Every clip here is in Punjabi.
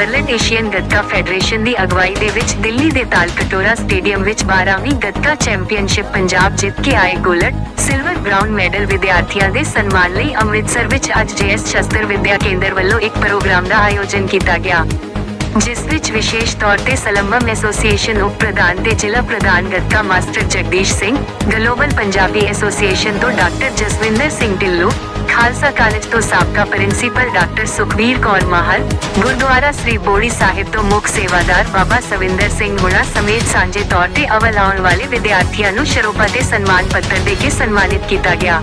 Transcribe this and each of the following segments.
ਵਰਲਡ ਏਸ਼ੀਅਨ ਗੱਤਕਾ ਫੈਡਰੇਸ਼ਨ ਦੀ ਅਗਵਾਈ ਦੇ ਵਿੱਚ ਦਿੱਲੀ ਦੇ ਤਾਲਕਟੋਰਾ ਸਟੇਡੀਅਮ ਵਿੱਚ 12ਵੀਂ ਗੱਤਕਾ ਚੈਂਪੀਅਨਸ਼ਿਪ ਪੰਜਾਬ ਜਿੱਤ ਕੇ ਆਏ ਗੋਲਡ ਸਿਲਵਰ ਬ੍ਰਾਊਨ ਮੈਡਲ ਵਿਦਿਆਰਥੀਆਂ ਦੇ ਸਨਮਾਨ ਲਈ ਅੰਮ੍ਰਿਤਸਰ ਵਿੱਚ ਅੱਜ ਜੇਐਸ ਸ਼ਸਤਰ ਵਿਦਿਆ ਕੇਂਦਰ ਵੱਲੋਂ ਇੱਕ ਪ੍ਰੋਗਰਾਮ ਦਾ ਆਯੋਜਨ ਕੀਤਾ ਗਿਆ। ਜਿਸ ਵਿੱਚ ਵਿਸ਼ੇਸ਼ ਤੌਰ ਤੇ ਸਲੰਬਮ ਐਸੋਸੀਏਸ਼ਨ ਉਪ ਪ੍ਰਧਾਨ ਤੇ ਜ਼ਿਲ੍ਹਾ ਪ੍ਰਧਾਨ Gatka master Jagdish Singh, global Punjabi association ਤੋਂ ਡਾਕਟਰ ਜਸਵਿੰਦਰ ਸਿੰਘ ਢਿੱਲੋਂ ਖਾਲਸਾ ਕਾਲਜ ਤੋਂ ਸਾਬਕਾ ਪ੍ਰਿੰਸੀਪਲ ਡਾਕਟਰ ਸੁਖਬੀਰ ਕੌਰ ਮਾਹਲ, ਗੁਰਦੁਆਰਾ ਸ੍ਰੀ ਬੋੜੀ ਸਾਹਿਬ ਤੋਂ ਮੁੱਖ ਸੇਵਾਦਾਰ ਬਾਬਾ ਸਵਿੰਦਰ ਸਿੰਘ ਹੁਣਾ ਸਮੇਤ ਸਾਂਝੇ ਤੌਰ ਤੇ ਅਵਲ ਆਉਣ ਵਾਲੇ ਵਿਦਿਆਰਥੀਆਂ ਨੂੰ ਸ਼ਰੋਪਾ ਤੇ ਸਨਮਾਨ ਪੱਤਰ ਦੇ ਕੇ ਸਨਮਾਨਿਤ ਕੀਤਾ ਗਿਆ।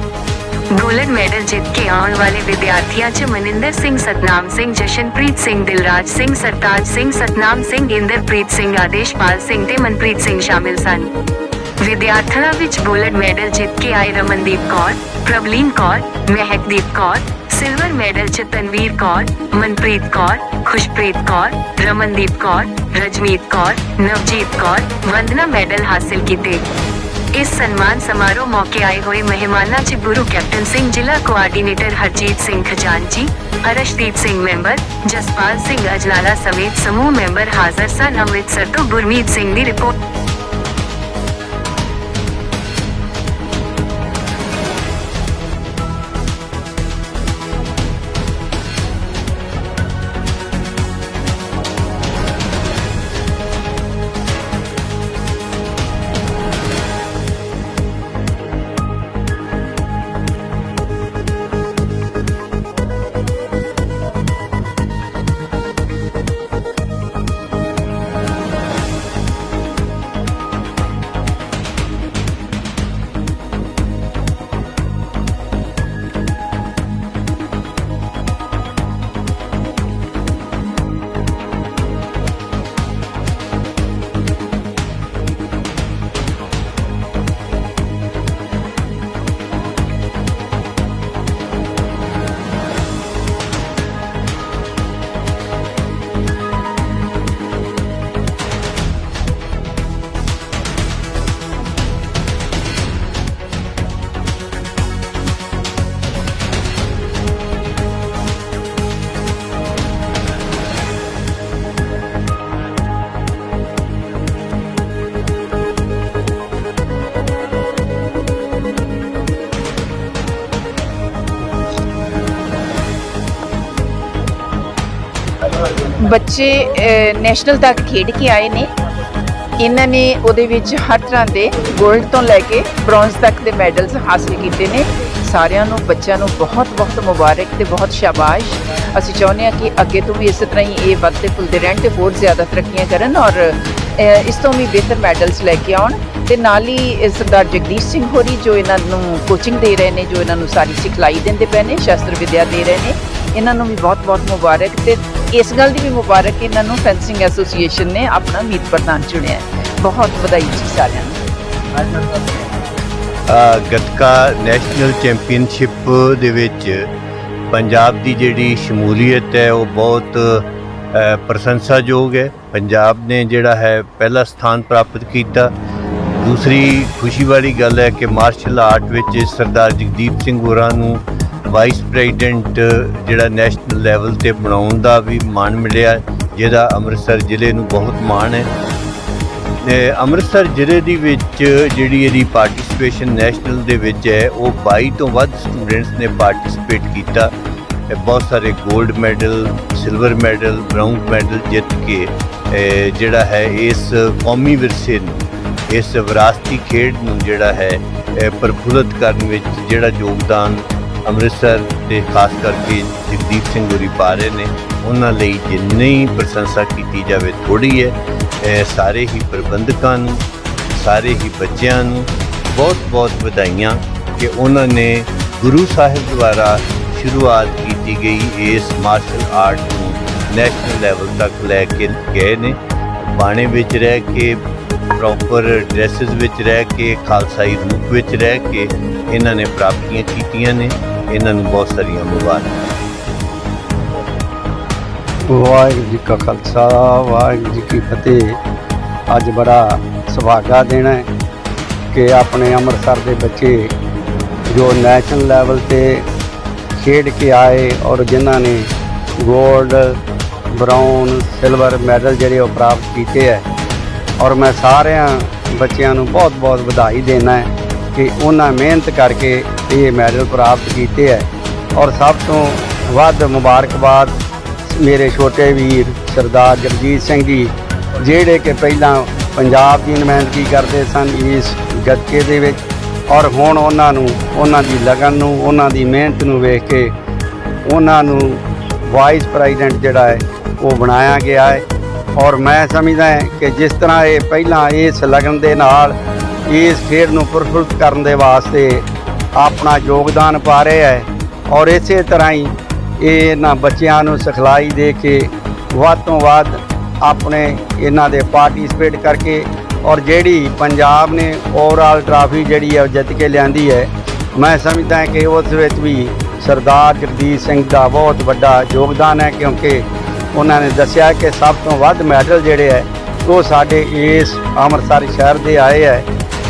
ਗੋਲਡ ਮੈਡਲ ਜਿੱਤ ਕੇ ਆਉਣ ਵਾਲੇ ਵਿਦਿਆਰਥੀਆਂ 'ਚ ਮਨਿੰਦਰ ਸਿੰਘ, ਸਤਨਾਮ ਸਿੰਘ, ਜਸ਼ਨਪ੍ਰੀਤ ਸਿੰਘ, ਦਿਲਰਾਜ ਸਿੰਘ, ਸਰਤਾਜ ਸਿੰਘ, ਸਤਨਾਮ ਸਿੰਘ, ਇੰਦਰਪ੍ਰੀਤ ਸਿੰਘ ਆਦੇਸ਼ਪਾਲ ਸਿੰਘ ਤੇ ਮਨਪ੍ਰੀਤ ਸਿੰਘ ਸ਼ਾਮਿਲ ਸਨ। ਵਿਦਿਆਰਥਣਾਂ ਵਿੱਚ ਗੋਲਡ ਮੈਡਲ ਜਿੱਤ ਕੇ ਆਏ ਰਮਨਦੀਪ ਕੌਰ ਪ੍ਰਬਲੀਨ ਕੌਰ ਮਹਿਕਦੀਪ ਕੌਰ ਸਿਲਵਰ ਮੈਡਲ 'ਚ ਤਨਵੀਰ ਕੌਰ ਮਨਪ੍ਰੀਤ ਕੌਰ ਖੁਸ਼ਪ੍ਰੀਤ ਕੌਰ ਰਮਨਦੀਪ ਕੌਰ ਰਜਮੀਤ ਕੌਰ ਨਵਜੀਤ ਕੌਰ ਵੰਦਨਾ ਮੈਡਲ ਹਾਸਿਲ ਕੀਤੇ ਇਸ ਸਨਮਾਨ ਸਮਾਰੋਹ ਮੌਕੇ ਆਏ ਹੋਏ ਮਹਿਮਾਨਾਂ 'ਚ ਗੁਰੂ ਕੈਪਟਨ ਸਿੰਘ ਜ਼ਿਲ੍ਹਾ ਕੋਆਰਡੀਨੇਟਰ ਹਰਜੀਤ ਸਿੰਘ ਖਜ਼ਾਨਚੀ ਅਰਸ਼ਦੀਪ ਸਿੰਘ ਮੈਂਬਰ ਜਸਪਾਲ ਸਿੰਘ ਅਜਲਾਲਾ ਸਮੇਤ ਸਮੂਹ ਮੈਂਬਰ ਹਾਜ਼ਰ ਸਨ ਅੰਮ੍ਰਿਤਸਰ ਤੋਂ ਗੁਰਮੀਤ ਸਿੰਘ ਦੀ ਰਿਪੋਰਟ ਬੱਚੇ ਨੈਸ਼ਨਲ ਤੱਕ ਖੇਡ ਕੇ ਆਏ ਨੇ। ਇਹਨਾਂ ਨੇ ਉਹਦੇ ਵਿੱਚ ਹਰ ਤਰ੍ਹਾਂ ਦੇ 골ਡ ਤੋਂ ਲੈ ਕੇ ਬ੍ਰੌਂਜ਼ ਤੱਕ ਦੇ ਮੈਡਲਸ ਹਾਸਲ ਕੀਤੇ ਨੇ। ਸਾਰਿਆਂ ਨੂੰ, ਬੱਚਿਆਂ ਨੂੰ ਬਹੁਤ ਬਹੁਤ ਮੁਬਾਰਕ ਤੇ ਬਹੁਤ ਸ਼ਾਬਾਸ਼। ਅਸੀਂ ਚਾਹੁੰਦੇ ਹਾਂ ਕਿ ਅੱਗੇ ਤੋਂ ਵੀ ਇਸੇ ਤਰ੍ਹਾਂ ਹੀ ਇਹ ਵੱਧਦੇ ਫੁੱਲਦੇ ਰਹਿਣ ਤੇ ਹੋਰ ਜ਼ਿਆਦਾ ਤਰੱਕੀਆਂ ਕਰਨ ਔਰ ਇਸ ਤੋਂ ਵੀ ਬਿਹਤਰ ਮੈਡਲਸ ਲੈ ਕੇ ਆਉਣ। ਤੇ ਨਾਲ ਹੀ ਸਰਦਾਰ ਜਗਦੀਸ਼ ਸਿੰਘ ਹੋਰੀ ਜੋ ਇਹਨਾਂ ਨੂੰ ਕੋਚਿੰਗ ਦੇ ਰਹੇ ਨੇ, ਜੋ ਇਹਨਾਂ ਨੂੰ ਸਾਰੀ ਸਿਖਲਾਈ ਦਿੰਦੇ ਪਏ ਨੇ, ਸ਼ਾਸਤਰ ਵਿਦਿਆ ਦੇ ਰਹੇ ਨੇ। ਇਹਨਾਂ ਨੂੰ ਵੀ ਬਹੁਤ-ਬਹੁਤ ਮੁਬਾਰਕ ਤੇ ਇਸ ਗੱਲ ਦੀ ਵੀ ਮੁਬਾਰਕ ਇਹਨਾਂ ਨੂੰ ਫੈਂਸਿੰਗ ਐਸੋਸੀਏਸ਼ਨ ਨੇ ਆਪਣਾ ਮੀਤ ਪ੍ਰਧਾਨ ਚੁਣਿਆ ਹੈ। ਬਹੁਤ ਵਧਾਈ ਜੀ ਸਾਰਿਆਂ ਨੂੰ। ਗੱਤਕਾ ਨੈਸ਼ਨਲ ਚੈਂਪੀਅਨਸ਼ਿਪ ਦੇ ਵਿੱਚ ਪੰਜਾਬ ਦੀ ਜਿਹੜੀ ਸ਼ਮੂਲੀਅਤ ਹੈ, ਉਹ ਬਹੁਤ ਪ੍ਰਸ਼ੰਸਾਯੋਗ ਹੈ। ਪੰਜਾਬ ਨੇ ਜਿਹੜਾ ਹੈ ਪਹਿਲਾ ਸਥਾਨ ਪ੍ਰਾਪਤ ਕੀਤਾ। ਦੂਸਰੀ ਖੁਸ਼ੀ ਵਾਲੀ ਗੱਲ ਹੈ ਕਿ ਮਾਰਸ਼ਲ ਆਰਟ ਵਿੱਚ ਸਰਦਾਰ ਜਗਦੀਪ ਸਿੰਘ ਹੋਰਾਂ ਨੂੰ ਵਾਈਸ ਪ੍ਰੈਜ਼ੀਡੈਂਟ ਜਿਹੜਾ ਨੈਸ਼ਨਲ ਲੈਵਲ ਤੇ ਬਣਾਉਣ ਦਾ ਵੀ ਮਾਣ ਮਿਲਿਆ, ਜਿਹਦਾ ਅੰਮ੍ਰਿਤਸਰ ਜ਼ਿਲ੍ਹੇ ਨੂੰ ਬਹੁਤ ਮਾਣ ਹੈ। ਤੇ ਅੰਮ੍ਰਿਤਸਰ ਜ਼ਿਲ੍ਹੇ ਦੀ ਵਿੱਚ ਜਿਹੜੀ ਇਹਦੀ ਪਾਰਟਿਸਿਪੇਸ਼ਨ ਨੈਸ਼ਨਲ ਦੇ ਵਿੱਚ ਹੈ, ਉਹ 22 ਤੋਂ ਵੱਧ ਸਟੂਡੈਂਟਸ ਨੇ ਪਾਰਟਿਸਿਪੇਟ ਕੀਤਾ। ਇਹ ਬਹੁਤ ਸਾਰੇ 골ਡ medal silver medal bronze medal ਜਿੱਤ ਕੇ ਜਿਹੜਾ ਹੈ ਇਸ ਕੌਮੀ ਵਿਰਸੇ ਨੂੰ, ਇਸ ਵਿਰਾਸਤੀ ਖੇਡ ਨੂੰ ਜਿਹੜਾ ਹੈ ਇਹ ਪ੍ਰਫੁੱਲਤ ਕਰਨ ਵਿੱਚ ਜਿਹੜਾ ਯੋਗਦਾਨ ਅੰਮ੍ਰਿਤਸਰ ਤੇ ਖਾਸ ਕਰਕੇ ਜਗਦੀਪ ਸਿੰਘ ਗੁਰੀ ਪਾ ਰਹੇ ਨੇ, ਉਹਨਾਂ ਲਈ ਜਿੰਨੀ ਪ੍ਰਸ਼ੰਸਾ ਕੀਤੀ ਜਾਵੇ ਥੋੜੀ ਹੈ, ਇਹ ਸਾਰੇ ਹੀ ਪ੍ਰਬੰਧਕਾਂ ਨੂੰ, ਸਾਰੇ ਹੀ ਬੱਚਿਆਂ ਨੂੰ ਬਹੁਤ-ਬਹੁਤ ਵਧਾਈਆਂ ਕਿ ਉਹਨਾਂ ਨੇ ਗੁਰੂ ਸਾਹਿਬ ਦੁਆਰਾ ਸ਼ੁਰੂਆਤ ਕੀਤੀ ਗਈ ਇਸ ਮਾਰਸ਼ਲ ਆਰਟ ਨੂੰ ਨੈਸ਼ਨਲ ਲੈਵਲ ਤੱਕ ਲੈ ਕੇ ਗਏ ਨੇ। ਬਾਣੇ ਵਿੱਚ ਰਹਿ ਕੇ ਪ੍ਰੋਪਰ ਡਰੈਸਸ ਵਿੱਚ ਰਹਿ ਕੇ, ਖਾਲਸਾਈ ਰੂਪ ਵਿੱਚ ਰਹਿ ਕੇ ਇਹਨਾਂ ਨੇ ਪ੍ਰਾਪਤੀਆਂ ਕੀਤੀਆਂ ਨੇ। ਇਹਨਾਂ ਨੂੰ ਬਹੁਤ ਸਾਰੀਆਂ ਮੁਬਾਰਕਾਂ। ਵਾਹਿਗੁਰੂ ਜੀ ਕਾ ਖਾਲਸਾ, ਵਾਹਿਗੁਰੂ ਜੀ ਕੀ ਫਤਿਹ। ਅੱਜ ਬੜਾ ਸੁਭਾਗਾ ਦੇਣਾ ਹੈ ਕਿ ਆਪਣੇ ਅੰਮ੍ਰਿਤਸਰ ਦੇ ਬੱਚੇ ਜੋ ਨੈਸ਼ਨਲ ਲੈਵਲ ਤੇ ਖੇਡ ਕੇ ਆਏ ਔਰ ਜਿਨ੍ਹਾਂ ਨੇ ਗੋਲਡ, ਬ੍ਰਾਊਨ, ਸਿਲਵਰ ਮੈਡਲ ਜਿਹੜੇ ਉਹ ਪ੍ਰਾਪਤ ਕੀਤੇ ਹੈ। ਔਰ ਮੈਂ ਸਾਰਿਆਂ ਬੱਚਿਆਂ ਨੂੰ ਬਹੁਤ-ਬਹੁਤ ਵਧਾਈ ਦੇਣਾ ਹੈ ਕਿ ਉਹਨਾਂ ਮਿਹਨਤ ਕਰਕੇ ਇਹ ਮੈਡਲ ਪ੍ਰਾਪਤ ਕੀਤੇ ਹੈ। ਔਰ ਸਭ ਤੋਂ ਵੱਧ ਮੁਬਾਰਕਬਾਦ ਮੇਰੇ ਛੋਟੇ ਵੀਰ ਸਰਦਾਰ ਜਗਜੀਤ ਸਿੰਘ ਜੀ, ਜਿਹੜੇ ਕਿ ਪਹਿਲਾਂ ਪੰਜਾਬ ਦੀ ਨੁਮਾਇੰਦਗੀ ਕਰਦੇ ਸਨ ਇਸ ਗੱਤਕੇ ਦੇ ਵਿੱਚ। ਔਰ ਹੁਣ ਉਹਨਾਂ ਨੂੰ, ਉਹਨਾਂ ਦੀ ਲਗਨ ਨੂੰ, ਉਹਨਾਂ ਦੀ ਮਿਹਨਤ ਨੂੰ ਵੇਖ ਕੇ ਉਹਨਾਂ ਨੂੰ ਵਾਈਸ ਪ੍ਰੈਜ਼ੀਡੈਂਟ ਜਿਹੜਾ ਹੈ, ਉਹ ਬਣਾਇਆ ਗਿਆ ਹੈ। ਔਰ ਮੈਂ ਸਮਝਦਾ ਹਾਂ ਕਿ ਜਿਸ ਤਰ੍ਹਾਂ ਇਹ ਪਹਿਲਾਂ ਇਸ ਲਗਨ ਦੇ ਨਾਲ ਇਸ ਖੇਡ ਨੂੰ ਪ੍ਰਫੁੱਲਤ ਕਰਨ ਦੇ ਵਾਸਤੇ ਆਪਣਾ ਯੋਗਦਾਨ ਪਾ ਰਿਹਾ ਹੈ। ਔਰ ਇਸੇ ਤਰ੍ਹਾਂ ਹੀ ਇਹਨਾਂ ਬੱਚਿਆਂ ਨੂੰ ਸਿਖਲਾਈ ਦੇ ਕੇ ਵੱਧ ਤੋਂ ਵੱਧ ਆਪਣੇ ਇਹਨਾਂ ਦੇ ਪਾਰਟਿਸਿਪੇਟ ਕਰਕੇ ਔਰ ਜਿਹੜੀ ਪੰਜਾਬ ਨੇ ਓਵਰਆਲ ਟਰਾਫੀ ਜਿਹੜੀ ਹੈ ਉਹ ਜਿੱਤ ਕੇ ਲਿਆਂਦੀ ਹੈ। ਮੈਂ ਸਮਝਦਾ ਕਿ ਉਸ ਵਿੱਚ ਵੀ ਸਰਦਾਰ ਜਗਦੀਸ਼ ਸਿੰਘ ਦਾ ਬਹੁਤ ਵੱਡਾ ਯੋਗਦਾਨ ਹੈ ਕਿਉਂਕਿ ਉਹਨਾਂ ਨੇ ਦੱਸਿਆ ਕਿ ਸਭ ਤੋਂ ਵੱਧ ਮੈਡਲ ਜਿਹੜੇ ਹੈ ਉਹ ਸਾਡੇ ਇਸ ਅੰਮ੍ਰਿਤਸਰ ਸ਼ਹਿਰ ਦੇ ਆਏ ਹੈ।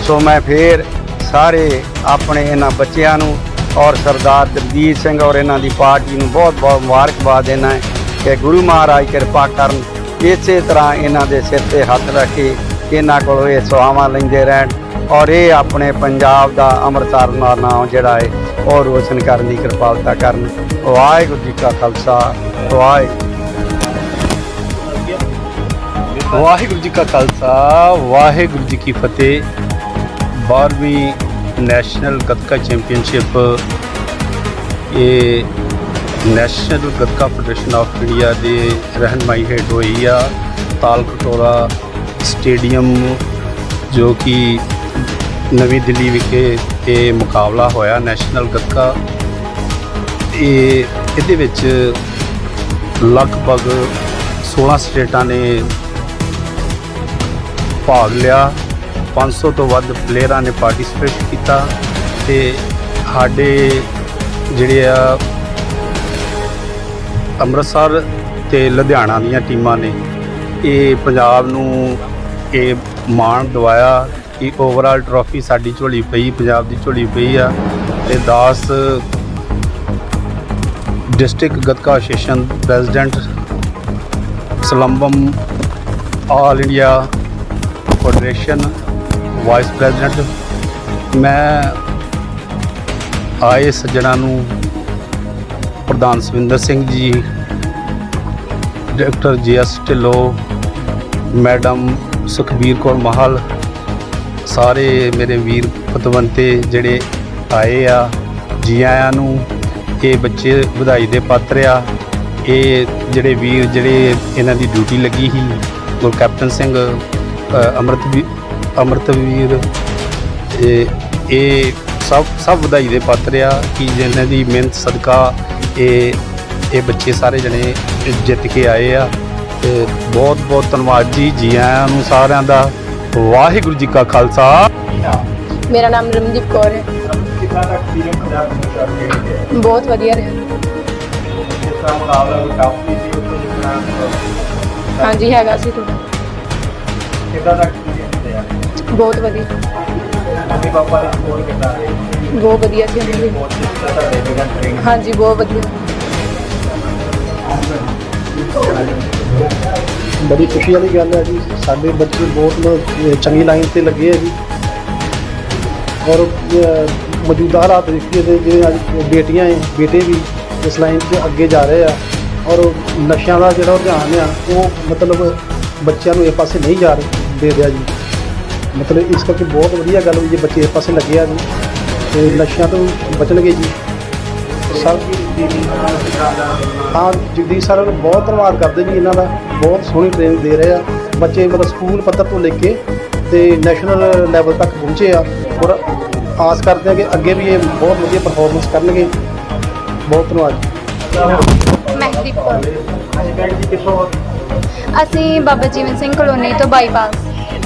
ਸੋ ਮੈਂ ਫੇਰ ਸਾਰੇ ਆਪਣੇ ਇਹਨਾਂ ਬੱਚਿਆਂ ਨੂੰ ਔਰ ਸਰਦਾਰ ਜਗਦੀਸ਼ ਸਿੰਘ ਔਰ ਇਹਨਾਂ ਦੀ ਪਾਰਟੀ ਨੂੰ ਬਹੁਤ ਬਹੁਤ ਮੁਬਾਰਕਬਾਦ ਦੇਣਾ ਹੈ ਕਿ ਗੁਰੂ ਮਹਾਰਾਜ ਕਿਰਪਾ ਕਰਨ ਇਸੇ ਤਰ੍ਹਾਂ ਇਹਨਾਂ ਦੇ ਸਿਰ ਤੇ ਹੱਥ ਰੱਖ ਕੇ ਇਹਨਾਂ ਕੋਲੋਂ ਇਹ ਸਵਾਵਾਂ ਲੈਂਦੇ ਰਹਿਣ ਔਰ ਇਹ ਆਪਣੇ ਪੰਜਾਬ ਦਾ ਅੰਮ੍ਰਿਤਸਰ ਦਾ ਨਾਮ ਜਿਹੜਾ ਹੈ ਉਹ ਰੋਸ਼ਨ ਕਰਨ ਦੀ ਕਿਰਪਾਲਤਾ ਕਰਨ। ਵਾਹਿਗੁਰੂ ਜੀ ਕਾ ਖਾਲਸਾ, ਵਾਹਿਗੁਰੂ। ਵਾਹਿਗੁਰੂ ਜੀ ਕਾ ਖਾਲਸਾ, ਵਾਹਿਗੁਰੂ ਜੀ ਕੀ ਫਤਿਹ। 12ਵੀਂ ਨੈਸ਼ਨਲ ਗੱਤਕਾ ਚੈਂਪੀਅਨਸ਼ਿਪ ਇਹ national Gatka federation of India ਦੇ ਰਹਿਨਮਾਈ ਹੇਠ ਹੋਈ ਆ ਤਾਲਕਟੋਰਾ ਸਟੇਡੀਅਮ ਜੋ ਕਿ ਨਵੀਂ ਦਿੱਲੀ ਵਿਖੇ ਇਹ ਮੁਕਾਬਲਾ ਹੋਇਆ ਨੈਸ਼ਨਲ ਗੱਤਕਾ ਇਹ ਇਹਦੇ ਵਿੱਚ ਲਗਭਗ 16 ਸਟੇਟਾਂ ਨੇ ਭਾਗ ਲਿਆ 500 ਤੋਂ ਵੱਧ ਪਲੇਅਰਾਂ ਨੇ ਪਾਰਟਿਸਿਪੇਟ ਕੀਤਾ ਤੇ ਸਾਡੇ ਜਿਹੜੇ ਆ ਅੰਮ੍ਰਿਤਸਰ ਤੇ ਲੁਧਿਆਣਾ ਦੀਆਂ ਟੀਮਾਂ ਨੇ, ਇਹ ਪੰਜਾਬ ਨੂੰ ਇਹ ਮਾਣ ਦਵਾਇਆ ਕਿ ਓਵਰਆਲ ਟਰੋਫੀ ਸਾਡੀ ਝੋਲੀ ਪਈ, ਪੰਜਾਬ ਦੀ ਝੋਲੀ ਪਈ ਆ ਤੇ 10 district Gatka association president Silambam all India federation vice president ਮੈਂ ਆਏ ਸੱਜਣਾ ਨੂੰ ਪ੍ਰਧਾਨ Savinder Singh ji doctor G S Dhillon madam Sukhbir Kaur Mahal ਸਾਰੇ ਮੇਰੇ ਵੀਰ ਪਤਵੰਤੇ ਜਿਹੜੇ ਆਏ ਆ ਜੀ ਆਇਆਂ ਨੂੰ ਇਹ ਬੱਚੇ ਵਧਾਈ ਦੇ ਪਾਤਰ ਆ। ਇਹ ਜਿਹੜੇ ਵੀਰ ਜਿਹੜੇ ਇਹਨਾਂ ਦੀ ਡਿਊਟੀ ਲੱਗੀ ਸੀ ਗੁਰ ਕੈਪਟਨ ਸਿੰਘ ਅ, ਅੰਮ੍ਰਿਤਵੀਰ ਇਹ ਇਹ ਸਭ ਸਭ ਵਧਾਈ ਦੇ ਪਾਤਰ ਆ ਕਿ ਜਿਨ੍ਹਾਂ ਦੀ ਮਿਹਨਤ ਸਦਕਾ ਇਹ ਇਹ ਬੱਚੇ ਸਾਰੇ ਜਣੇ ਜਿੱਤ ਕੇ ਆਏ ਆ। ਤੇ ਬਹੁਤ ਬਹੁਤ ਧੰਨਵਾਦ ਜੀ ਜੀ ਆਇਆਂ ਨੂੰ ਸਾਰਿਆਂ ਦਾ। ਵਾਹਿਗੁਰੂ ਜੀ ਕਾ ਖਾਲਸਾ। ਮੇਰਾ ਨਾਮ ਰਮਨਦੀਪ ਕੌਰ ਹੈ। ਕਿੰਨਾ ਦਾ ਐਕਸਪੀਰੀਅੰਸ ਬਹੁਤ ਵਧੀਆ ਰਿਹਾ। ਮੁਕਾਬਲਾ ਸੀ ਉਸ ਤੋਂ ਹਾਂਜੀ ਹੈਗਾ ਸੀ। ਥੋੜਾ ਕਿੱਦਾਂ ਦਾ ਬਹੁਤ ਵਧੀਆ। ਮੰਮੀ ਪਾਪਾ ਦੇ ਸਪੋਰਟ ਕਿੱਦਾਂ? ਰਹੇ ਬਹੁਤ ਵਧੀਆ ਸੀ ਉਹਨਾਂ ਦੀ। ਬਹੁਤ ਕਿੱਦਾਂ ਤੁਹਾਡੇ ਬਿਗਨ ਟ੍ਰੇਨਿੰਗ ਹਾਂਜੀ ਬਹੁਤ ਵਧੀਆ। ਬੜੀ ਖੁਸ਼ੀ ਵਾਲੀ ਗੱਲ ਹੈ ਜੀ। ਸਾਡੇ ਬੱਚੇ ਬਹੁਤ ਚੰਗੀ ਲਾਈਨ ਤੇ ਲੱਗੇ ਆ ਜੀ। ਔਰ ਮੌਜੂਦਾ ਹਾਲਾਤ ਦੇਖੀਏ ਤੇ ਜਿਹੜੇ ਅੱਜ ਬੇਟੀਆਂ ਹੈ ਬੇਟੇ ਵੀ ਇਸ ਲਾਈਨ 'ਚ ਅੱਗੇ ਜਾ ਰਹੇ ਆ। ਔਰ ਨਸ਼ਿਆਂ ਦਾ ਜਿਹੜਾ ਰੁਝਾਨ ਆ ਉਹ ਮਤਲਬ ਬੱਚਿਆਂ ਨੂੰ ਇਹ ਪਾਸੇ ਨਹੀਂ ਜਾ ਰਹੇ ਦੇ ਰਿਹਾ ਜੀ। ਮਤਲਬ ਇਸ ਕਰਕੇ ਬਹੁਤ ਵਧੀਆ ਗੱਲ ਹੋਈ ਜੇ, ਬੱਚੇ ਇਸ ਪਾਸੇ ਲੱਗੇ ਆ ਜੀ ਤੇ ਨਸ਼ਿਆਂ ਤੋਂ ਬਚਣਗੇ ਜੀ। ਸਭ ਹਾਂ, ਜਗਦੀਸ਼ ਸਰ ਨੂੰ ਬਹੁਤ ਧੰਨਵਾਦ ਕਰਦੇ ਜੀ ਇਹਨਾਂ ਦਾ, ਬਹੁਤ ਸੋਹਣੀ ਟ੍ਰੇਨਿੰਗ ਦੇ ਰਹੇ ਆ। ਬੱਚੇ ਮਤਲਬ ਸਕੂਲ ਪੱਧਰ ਤੋਂ ਲੈ ਕੇ ਤੇ ਨੈਸ਼ਨਲ ਲੈਵਲ ਤੱਕ ਪਹੁੰਚੇ ਆ ਔਰ ਆਸ ਕਰਦੇ ਆ ਕਿ ਅੱਗੇ ਵੀ ਇਹ ਬਹੁਤ ਵਧੀਆ ਪਰਫਾਰਮੈਂਸ ਕਰਨਗੇ। ਬਹੁਤ ਧੰਨਵਾਦ ਜੀ। ਕੌਰ। ਅਸੀਂ ਬਾਬਾ ਜੀਵਨ ਸਿੰਘ ਕਲੋਨੀ ਤੋਂ ਬਾਈਪਾਸ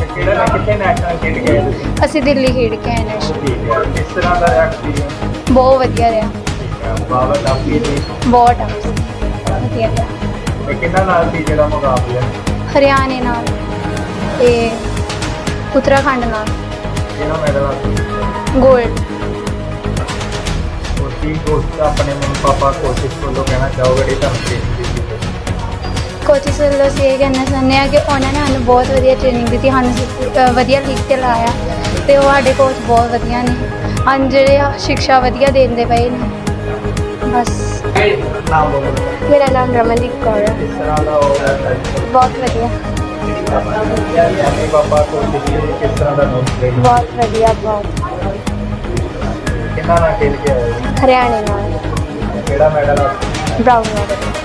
ਕਿਹੜਾ ਨਾ ਕਿੱਥੇ ਨੈਸ਼ਨਲ ਖੇਡ ਗਏ ਤੁਸੀਂ? ਅਸੀਂ ਦਿੱਲੀ ਖੇਡ ਕੇ ਆਏ ਨੇ। ਠੀਕ ਹੈ ਕਿਸ ਤਰ੍ਹਾਂ ਦਾ ਐਕਸਪੀਰੀਅੰਸ ਬਹੁਤ ਵਧੀਆ ਰਿਹਾ। ਬਹੁਤ ਟਫ ਸੀ ਵਧੀਆ ਰਿਹਾ। ਤੇ ਨਾਲ ਸੀ ਜਿਹੜਾ ਮੁਕਾਬਲਾ? ਹਰਿਆਣੇ ਨਾਲ ਤੇ ਉੱਤਰਾਖੰਡ ਨਾਲ। ਕਿਹੜਾ ਮੈਡਲ ਆ 골ਡ ਉਹ ਕੀ ਦੋਸਤ ਆਪਣੇ ਮੰਮੀ ਪਾਪਾ ਕੋਸ਼ਿਸ਼ ਵੱਲੋਂ ਕਹਿਣਾ ਚਾਹੋਗੇ ਜਿਹੜੀ ਤੁਹਾਨੂੰ ਕੋਚਿਸ ਵੱਲੋਂ ਅਸੀਂ ਇਹ ਕਹਿਣਾ ਚਾਹੁੰਦੇ ਹਾਂ ਕਿ ਉਹਨਾਂ ਨੇ ਸਾਨੂੰ ਬਹੁਤ ਵਧੀਆ ਟ੍ਰੇਨਿੰਗ ਦਿੱਤੀ ਸਾਨੂੰ ਅ, ਵਧੀਆ ਲੀਗ ਤੇ ਲਾਇਆ ਤੇ ਉਹ ਸਾਡੇ ਕੋਚ ਬਹੁਤ ਵਧੀਆ ਨੇ। ਹਨ ਜਿਹੜੇ ਆ ਸ਼ਿਕਸ਼ਾ ਵਧੀਆ ਦਿੰਦੇ ਪਏ ਨੇ। ਬਸ। ਮੇਰਾ ਨਾਮ ਰਮਨਦੀਪ ਕੌਰ ਹੈ। ਬਹੁਤ ਵਧੀਆ। ਬਹੁਤ ਵਧੀਆ ਬਹੁਤ। ਕਿੰਨਾ ਨਾ ਖੇਲ ਕੇ ਆਏ ਹਰਿਆਣੇ ਨਾਲ। ਕਿਹੜਾ ਮੈਡਲ ਆ? ਬ੍ਰਾਊਨ ਨਾਲ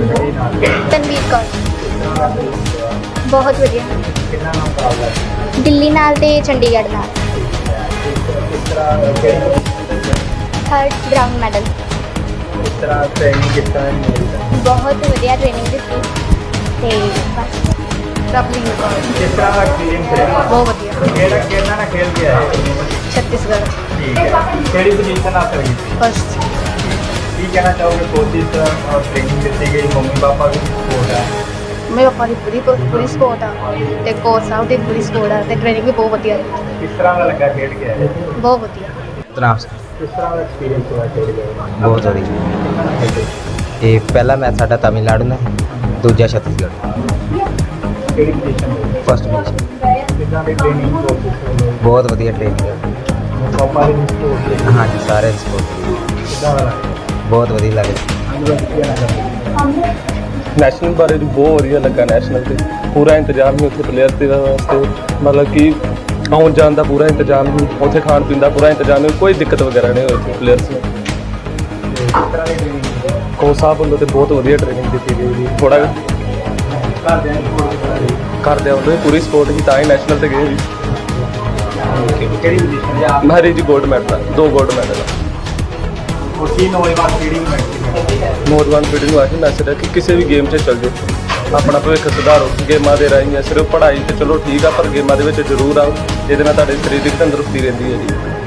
ਤਨਵੀਰ ਕੌਰ। ਬਹੁਤ ਵਧੀਆ। ਕਿੰਨਾ ਨਾਮ ਮੁਕਾਬਲਾ ਦਿੱਲੀ ਨਾਲ ਤੇ ਚੰਡੀਗੜ੍ਹ ਨਾਲ। ਕਿਸ ਤਰ੍ਹਾਂ ਕਿਹੜੀ ਥਰਡ ਬ੍ਰਾਊਨ ਮੈਡਲ ਕਿਸ ਤਰ੍ਹਾਂ ਟ੍ਰੇਨਿੰਗ ਕਿਸ ਤਰ੍ਹਾਂ ਦੀ ਮਿਲੀ ਬਹੁਤ ਵਧੀਆ ਟ੍ਰੇਨਿੰਗ ਦਿੱਤੀ। ਤੇ ਬਸ। ਰਬਲਿੰਗ ਕਿਸ ਤਰ੍ਹਾਂ ਦਾ ਐਕਸਪੀਰੀਅੰਸ ਰਿਹਾ ਬਹੁਤ ਵਧੀਆ। ਕਿਹੜਾ ਕਿੰਨਾ ਨਾ ਖੇਲ ਕੇ ਆਏ ਛੱਤੀਸਗੜ੍ਹ। ਠੀਕ ਹੈ। ਕਿਹੜੀ ਪੋਜੀਸ਼ਨ ਹਾਸਲ ਕੀਤੀ ਫਸਟ ਕੀ ਕਹਿਣਾ ਚਾਹੋਗੇ ਕੋਚਿਸ ਔਰ ਟ੍ਰੇਨਿੰਗ ਦਿੱਤੀ ਗਈ ਮੰਮੀ ਪਾਪਾ ਦੀ ਸਪੋਰਟ ਹੈ ਮੇਰੇ ਪਾਪਾ ਦੀ ਪੂਰੀ ਪੂਰੀ ਸਪੋਰਟ ਆ ਤੇ ਕੋਚ ਸਾਹਿਬ ਦੀ ਪੂਰੀ ਸਪੋਰਟ ਆ ਤੇ ਟ੍ਰੇਨਿੰਗ ਵੀ ਬਹੁਤ ਵਧੀਆ ਹੈ ਕਿਸ ਤਰ੍ਹਾਂ ਦਾ ਲੱਗਾ ਖੇਡ ਕੇ ਆਏ? ਬਹੁਤ ਵਧੀਆ। ਤਨਾਵ ਕਿਸ ਤਰ੍ਹਾਂ ਦਾ ਐਕਸਪੀਰੀਅੰਸ ਹੋਇਆ ਖੇਡ ਕੇ? ਬਹੁਤ ਵਧੀਆ? ਇਹ ਪਹਿਲਾ ਮੈਚ ਸਾਡਾ ਤਾਮਿਲਨਾਡੂ ਨਾਲ ਦੂਜਾ ਛੱਤੀਸਗੜ੍ਹ। ਕਿਹੜੀ ਪੋਜੀਸ਼ਨ ਫਸਟ ਮੈਚ ਕਿੰਨਾ ਦੀ ਟ੍ਰੇਨਿੰਗ ਕੋਚਿਸ ਵੱਲੋਂ ਬਹੁਤ ਵਧੀਆ ਟ੍ਰੇਨਿੰਗ ਹੈ ਪਾਪਾ ਦੀ ਸਪੋਰਟ ਹਾਂਜੀ ਸਾਰੇ ਸਪੋਰਟ ਕਿੱਦਾਂ ਦਾ ਲੱਗਾ? ਬਹੁਤ ਵਧੀਆ ਕਹਿਣਾ ਚਾਹੁੰਦੇ ਨੈਸ਼ਨਲ ਬਾਰੇ ਵੀ ਬਹੁਤ ਵਧੀਆ ਲੱਗਾ ਨੈਸ਼ਨਲ ਤੇ। ਪੂਰਾ ਇੰਤਜ਼ਾਮ ਹੀ ਉੱਥੇ ਪਲੇਅਰ ਦੇ ਵਾਸਤੇ ਮਤਲਬ ਕਿ ਆਉਣ ਜਾਣ ਦਾ ਪੂਰਾ ਇੰਤਜ਼ਾਮ ਹੀ ਉੱਥੇ ਖਾਣ ਪੀਣ ਦਾ ਪੂਰਾ ਇੰਤਜ਼ਾਮ ਹੀ ਕੋਈ ਦਿੱਕਤ ਵਗੈਰਾ ਨਹੀਂ ਹੋਈ ਪਲੇਅਰਸ ਨੂੰ। ਦੀ ਕੋਚ ਸਾਹਿਬ ਵੱਲੋਂ ਤੇ ਬਹੁਤ ਵਧੀਆ ਟ੍ਰੇਨਿੰਗ ਦਿੱਤੀ ਗਈ ਜੀ। ਥੋੜਾ ਦੀ ਕਰਦੇ ਵੱਲੋਂ ਵੀ ਪੂਰੀ ਸਪੋਰਟ ਸੀ ਤਾਂ ਹੀ ਨੈਸ਼ਨਲ ਤੇ ਗਏ ਜੀ। ਕਿਹੜੀ ਪੋਜੀਸ਼ਨ ਹੈ ਮਹਾਰੀ ਜੀ 골ਡ ਮੈਡਲ ਦੋ 골ਡ ਮੈਡਲ ਉਹ ਨੌਜਵਾਨ ਪੀੜ੍ਹੀ ਨੂੰ ਮੈਸੇਜ ਨੌਜਵਾਨ ਪੀੜ੍ਹੀ ਨੂੰ ਆਹੀ ਮੈਸੇਜ ਹੈ ਕਿ ਕਿਸੇ ਵੀ ਗੇਮ 'ਚ ਚੱਲ ਜਾਓ। ਆਪਣਾ ਭਵਿੱਖ ਸੁਧਾਰੋ, ਗੇਮਾਂ ਦੇ ਰਾਹੀਂ ਹੈ, ਸਿਰਫ ਪੜ੍ਹਾਈ ਤੇ ਚਲੋ ਠੀਕ ਆ, ਪਰ ਗੇਮਾਂ ਦੇ ਵਿੱਚ ਜ਼ਰੂਰ ਆਓ, ਜਿਹਦੇ ਨਾਲ ਤੁਹਾਡੀ ਸਰੀਰਕ ਤੰਦਰੁਸਤੀ ਰਹਿੰਦੀ ਹੈ ਜੀ।